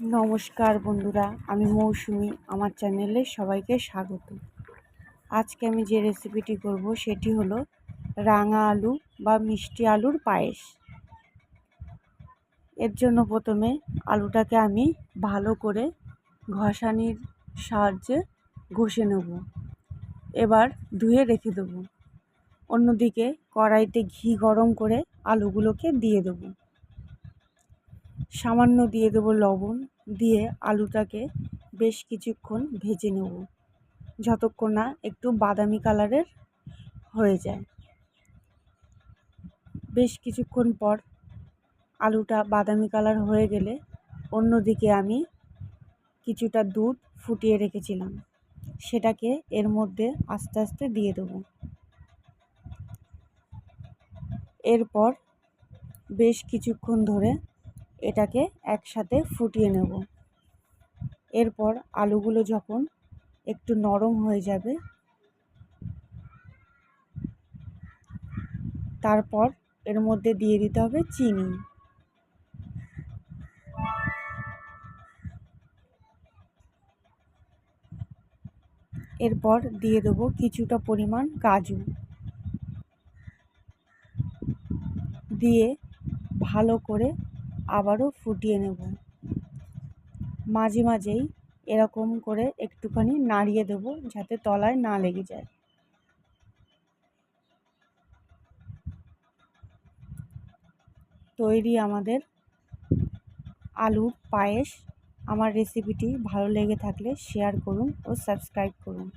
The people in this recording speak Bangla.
নমস্কার বন্ধুরা, আমি মৌসুমি, আমার চ্যানেলে সবাইকে স্বাগত। আজকে আমি যে রেসিপিটি করব সেটি হলো রাঙা আলু বা মিষ্টি আলুর পায়েস। এর জন্য প্রথমে আলুটাকে আমি ভালো করে ঘষানির সাহায্যে ঘষে নেব। এবার ধুয়ে রেখে দেবো। অন্যদিকে কড়াইতে ঘি গরম করে আলুগুলোকে দিয়ে দেবো। সামান্য দিয়ে দেবো লবণ, দিয়ে আলুটাকে বেশ কিছুক্ষণ ভেজে নেব। যতক্ষণ না একটু বাদামি কালারের হয়ে যায়। বেশ কিছুক্ষণ পর আলুটা বাদামি কালার হয়ে গেলে অন্যদিকে আমি কিছুটা দুধ ফুটিয়ে রেখেছিলাম। সেটাকে এর মধ্যে আস্তে আস্তে দিয়ে দেবো। এরপর বেশ কিছুক্ষণ ধরে এটাকে একসাথে ফুটিয়ে নেব। এরপর আলুগুলো যখন একটু নরম হয়ে যাবে, তারপর এর মধ্যে দিয়ে দিতে হবে চিনি। এরপর দিয়ে দেবো কিছুটা পরিমাণ কাজু। দিয়ে ভালো করে আবারও ফুটিয়ে নেব। মাঝে মাঝেই এরকম করে একটুখানি নাড়িয়ে দেব যাতে তলায় না লেগে যায়। তৈরি আমাদের আলুর পায়েস। আমার রেসিপিটি ভালো লেগে থাকলে শেয়ার করুন ও সাবস্ক্রাইব করুন।